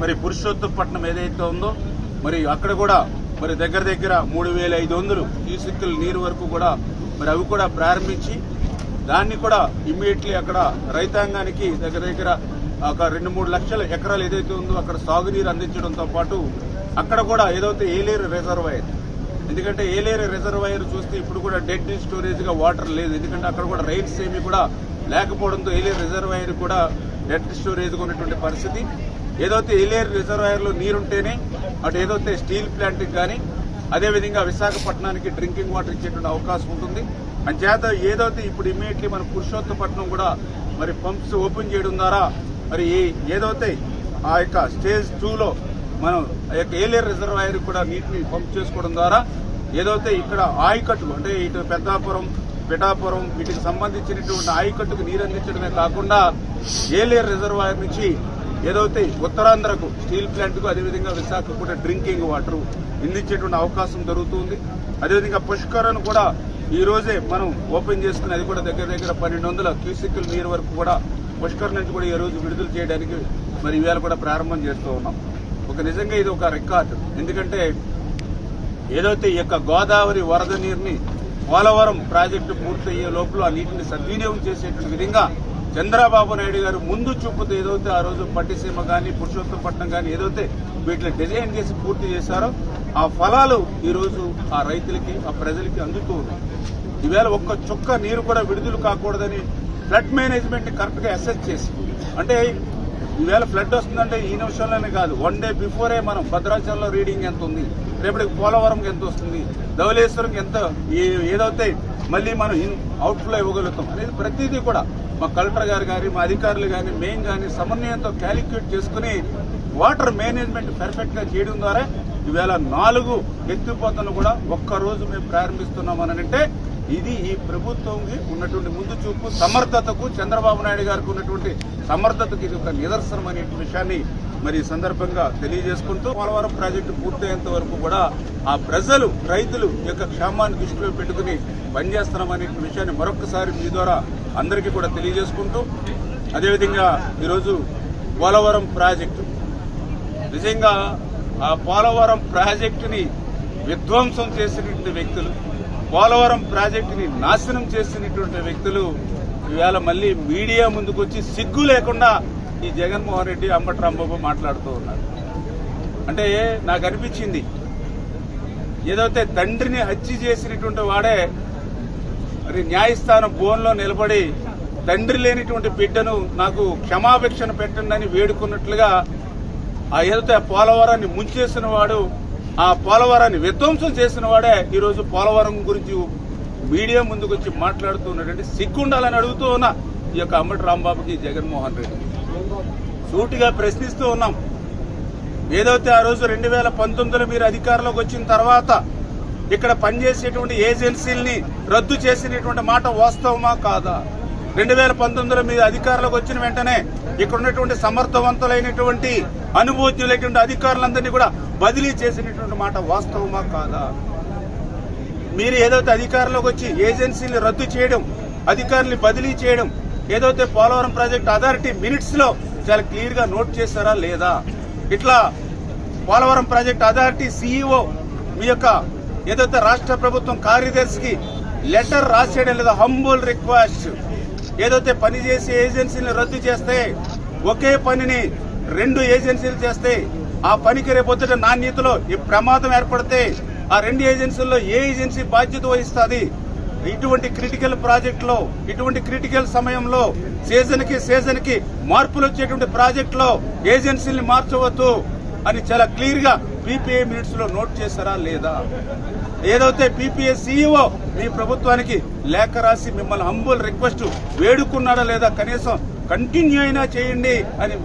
మరి పురుషోత్తపట్నం ఏదైతే ఉందో మరి అక్కడ కూడా మరి దగ్గర దగ్గర మూడు వేల ఐదు వందలు క్యూసిక్కుల నీరు వరకు కూడా మరి అవి కూడా ప్రారంభించి దాన్ని కూడా ఇమ్మీడియట్లీ అక్కడ రైతాంగానికి దగ్గర దగ్గర ఒక రెండు మూడు లక్షల ఎకరాలు ఏదైతే ఉందో అక్కడ సాగునీరు అందించడంతో పాటు అక్కడ కూడా ఏదైతే ఏలేరు రిజర్వాయర్ ఎందుకంటే ఏలేరు రిజర్వాయర్ చూస్తే ఇప్పుడు కూడా డెడ్ స్టోరేజ్గా వాటర్ లేదు ఎందుకంటే అక్కడ కూడా రైట్స్ ఏమి కూడా లేకపోవడంతో ఏలేరు రిజర్వాయర్ కూడా డెడ్ స్టోరేజ్ ఉన్నటువంటి పరిస్థితి. ఏదైతే ఏలేరు రిజర్వాయర్లో నీరుంటేనే అటు ఏదైతే స్టీల్ ప్లాంట్కి కానీ అదేవిధంగా విశాఖపట్నానికి డ్రింకింగ్ వాటర్ ఇచ్చేటువంటి అవకాశం ఉంటుంది. అంచేత ఏదైతే ఇప్పుడు ఇమీడియట్లీ మన పురుషోత్తపట్నం కూడా మరి పంప్స్ ఓపెన్ చేయడం ద్వారా మరి ఏదైతే ఆ యొక్క స్టేజ్ టూలో మనం ఆ యొక్క ఏలేరు రిజర్వాయర్ కూడా నీటిని పంప్ చేసుకోవడం ద్వారా ఏదైతే ఇక్కడ ఆయకట్టులు అంటే ఇటు పెద్దాపురం పిఠాపురం వీటికి సంబంధించినటువంటి ఆయకట్టుకు నీరు అందించడమే కాకుండా ఏలేరు రిజర్వాయర్ నుంచి ఏదైతే ఉత్తరాంధ్రకు స్టీల్ ప్లాంట్కు అదేవిధంగా విశాఖకు కూడా డ్రింకింగ్ వాటర్ అందించేటువంటి అవకాశం జరుగుతుంది. అదేవిధంగా పుష్కరను కూడా ఈ రోజే మనం ఓపెన్ చేసుకుని అది కూడా దగ్గర దగ్గర పన్నెండు వందల క్యూసిక్ల నీరు వరకు కూడా పుష్కర్ నుంచి కూడా ఈ రోజు విడుదల చేయడానికి మరి ఇవాళ కూడా ప్రారంభం చేస్తూ ఉన్నాం. ఒక నిజంగా ఇది ఒక రికార్డు. ఎందుకంటే ఏదైతే ఈ యొక్క గోదావరి వరద నీరుని పోలవరం ప్రాజెక్టు పూర్తయ్యే లోపల ఆ నీటిని సద్వినియోగం చేసేటువంటి విధంగా చంద్రబాబు నాయుడు గారు ముందు చూపుతూ ఏదైతే ఆ రోజు పట్టిసీమ కానీ పురుషోత్తపట్నం కానీ ఏదైతే వీటిని డిజైన్ చేసి పూర్తి చేశారో ఆ ఫలాలు ఈరోజు ఆ రైతులకి ఆ ప్రజలకి అందుతూ ఉన్నాయి. ఈవేళ ఒక్క చుక్క నీరు కూడా విడుదల కాకూడదని ఫ్లడ్ మేనేజ్మెంట్ కరెక్ట్గా అసెస్ చేసి అంటే ఈవేళ ఫ్లడ్ వస్తుందంటే ఈ నిమిషంలోనే కాదు వన్ డే బిఫోరే మనం భద్రాచలంలో రీడింగ్ ఎంత ఉంది రేపటికి పోలవరంకి ఎంత వస్తుంది ధవలేశ్వరంకి ఎంత ఏదైతే మళ్ళీ మనం అవుట్ఫ్లో ఇవ్వగలుగుతాం. అనేది ప్రతిదీ కూడా మా కలెక్టర్ గారు కానీ మా అధికారులు కానీ మేము కానీ సమన్వయంతో క్యాలిక్యులేట్ చేసుకుని వాటర్ మేనేజ్మెంట్ పర్ఫెక్ట్గా చేయడం ద్వారా ఈవేళ నాలుగు ఎత్తిపోతలు కూడా ఒక్క రోజు మేము ప్రారంభిస్తున్నామని అంటే ఇది ఈ ప్రభుత్వంకి ఉన్నటువంటి ముందు చూపు సమర్థతకు చంద్రబాబు నాయుడు గారికి ఉన్నటువంటి సమర్థతకు ఇది ఒక నిదర్శనం అనే విషయాన్ని మరి ఈ సందర్భంగా తెలియజేసుకుంటూ పోలవరం ప్రాజెక్టు పూర్తయ్యేంత వరకు కూడా ఆ ప్రజలు రైతులు యొక్క క్షేమాన్ని దృష్టిలో పెట్టుకుని పనిచేస్తున్నామనే విషయాన్ని మరొకసారి మీ ద్వారా అందరికీ కూడా తెలియజేసుకుంటూ అదేవిధంగా ఈరోజు పోలవరం ప్రాజెక్టు. నిజంగా ఆ పోలవరం ప్రాజెక్టుని విధ్వంసం చేసినటువంటి వ్యక్తులు పోలవరం ప్రాజెక్టుని నాశనం చేసినటువంటి వ్యక్తులు ఇవాళ మళ్ళీ మీడియా ముందుకు వచ్చి సిగ్గు లేకుండా ఈ జగన్మోహన్ రెడ్డి అంబటి రాంబాబు మాట్లాడుతూ ఉన్నారు. అంటే నాకు అనిపించింది ఏదైతే తండ్రిని హత్య చేసినటువంటి వాడే మరి న్యాయస్థానం బోన్లో నిలబడి తండ్రి లేనిటువంటి బిడ్డను నాకు క్షమాభిక్షణ పెట్టండి అని వేడుకున్నట్లుగా ఆ ఏదైతే ఆ పోలవరాన్ని ముంచేసిన వాడు ఆ పోలవరాన్ని విధ్వంసం చేసిన వాడే ఈరోజు పోలవరం గురించి మీడియా ముందుకు వచ్చి మాట్లాడుతున్నటువంటి సిగ్గుండాలని అడుగుతూ ఉన్న ఈ యొక్క అంబటి రాంబాబుకి జగన్మోహన్ రెడ్డి. సూటిగా ప్రశ్నిస్తూ ఉన్నాం. ఏదైతే ఆ రోజు రెండు వేల పంతొమ్మిదిలో మీరు అధికారంలోకి వచ్చిన తర్వాత ఇక్కడ పనిచేసేటువంటి ఏజెన్సీల్ని రద్దు చేసినటువంటి మాట వాస్తవమా కాదా? రెండు వేల పంతొమ్మిదిలో మీరు అధికారంలోకి వచ్చిన వెంటనే ఇక్కడ ఉన్నటువంటి సమర్థవంతులైనటువంటి అనుభూతులైనటువంటి అధికారులందరినీ కూడా బదిలీ చేసినటువంటి మాట వాస్తవమా కాదా? మీరు ఏదైతే అధికారంలోకి వచ్చి ఏజెన్సీని రద్దు చేయడం అధికారుల్ని బదిలీ చేయడం ఏదైతే పోలవరం ప్రాజెక్ట్ అథారిటీ మినిట్స్లో చాలా క్లియర్గా నోట్ చేశారా లేదా? ఇట్లా పోలవరం ప్రాజెక్ట్ అథారిటీ సీఈఓ మీ యొక్క ఏదైతే రాష్ట్ర ప్రభుత్వం కార్యదర్శికి లెటర్ రాసేయడం లేదా హంబుల్ రిక్వెస్ట్ ఏదైతే పని చేసే ఏజెన్సీని రద్దు చేస్తే ఒకే పనిని రెండు ఏజెన్సీలు చేస్తే ఆ పనికి రేపొద్దుట నాణ్యతలో ఈ ప్రమాదం ఏర్పడితే ఆ రెండు ఏజెన్సీల్లో ఏ ఏజెన్సీ బాధ్యత వహిస్తుంది? ఇటువంటి క్రిటికల్ ప్రాజెక్ట్లో ఇటువంటి క్రిటికల్ సమయంలో సీజన్కి సీజన్కి మార్పులు వచ్చేటువంటి ప్రాజెక్ట్లో ఏజెన్సీని మార్చవద్దు అని చాలా క్లియర్గా పీపీఏ మినిట్స్లో నోట్ చేశారా లేదా? ఏదైతే పీపీఏ సీఈఓ మీ ప్రభుత్వానికి లేఖ రాసి మిమ్మల్ని హంబుల్ రిక్వెస్ట్ వేడుకున్నాడా లేదా కనీసం కంటిన్యూ అయినా చేయండి అని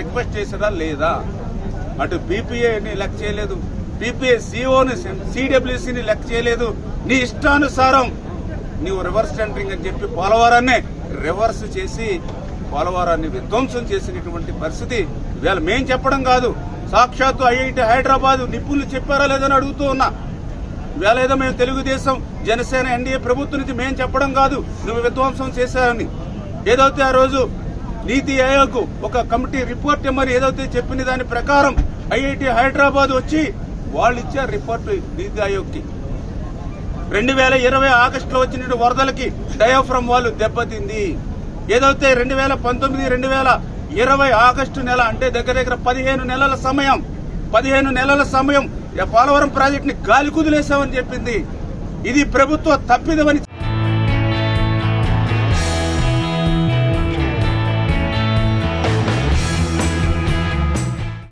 రిక్వెస్ట్ చేశారా లేదా? అటు పీపీఏని లెక్క చేయలేదు. పీపీఏ సీఓని సిడబ్ల్యూసీని లెక్క చేయలేదు. నీ ఇష్టానుసారం నీవు రివర్స్ టెండరింగ్ అని చెప్పి పోలవరాన్ని రివర్స్ చేసి పోలవరాన్ని విధ్వంసం చేసినటువంటి పరిస్థితి ఇవాళ మేం చెప్పడం కాదు. సాక్షాత్తు ఐఐటి హైదరాబాద్ నిపుణులు చెప్పారా లేదని అడుగుతూ ఉన్నా. ఇవాళ ఏదో మేము తెలుగుదేశం జనసేన ఎన్డీఏ ప్రభుత్వం నుంచి మేము చెప్పడం కాదు. నువ్వు విధ్వంసం చేశారని ఏదైతే ఆ రోజు నీతి ఆయోగ్ ఒక కమిటీ రిపోర్ట్ మరి ఏదైతే చెప్పిన దాని ప్రకారం ఐఐటి హైదరాబాద్ వచ్చి వాళ్ళు ఇచ్చారు రిపోర్ట్ నీతి ఆయోగ్కి. రెండు వేల ఇరవై ఆగస్టులో వచ్చిన వరదలకి డయాఫ్రమ్ వాళ్ళు దెబ్బతింది. ఏదైతే రెండు వేల పంతొమ్మిది రెండు వేల ఇరవై ఆగస్టు నెల అంటే దగ్గర దగ్గర పదిహేను నెలల సమయం పదిహేను నెలల సమయం పోలవరం ప్రాజెక్ట్ని గాలి కుదిలేశామని చెప్పింది. ఇది ప్రభుత్వ తప్పిదమని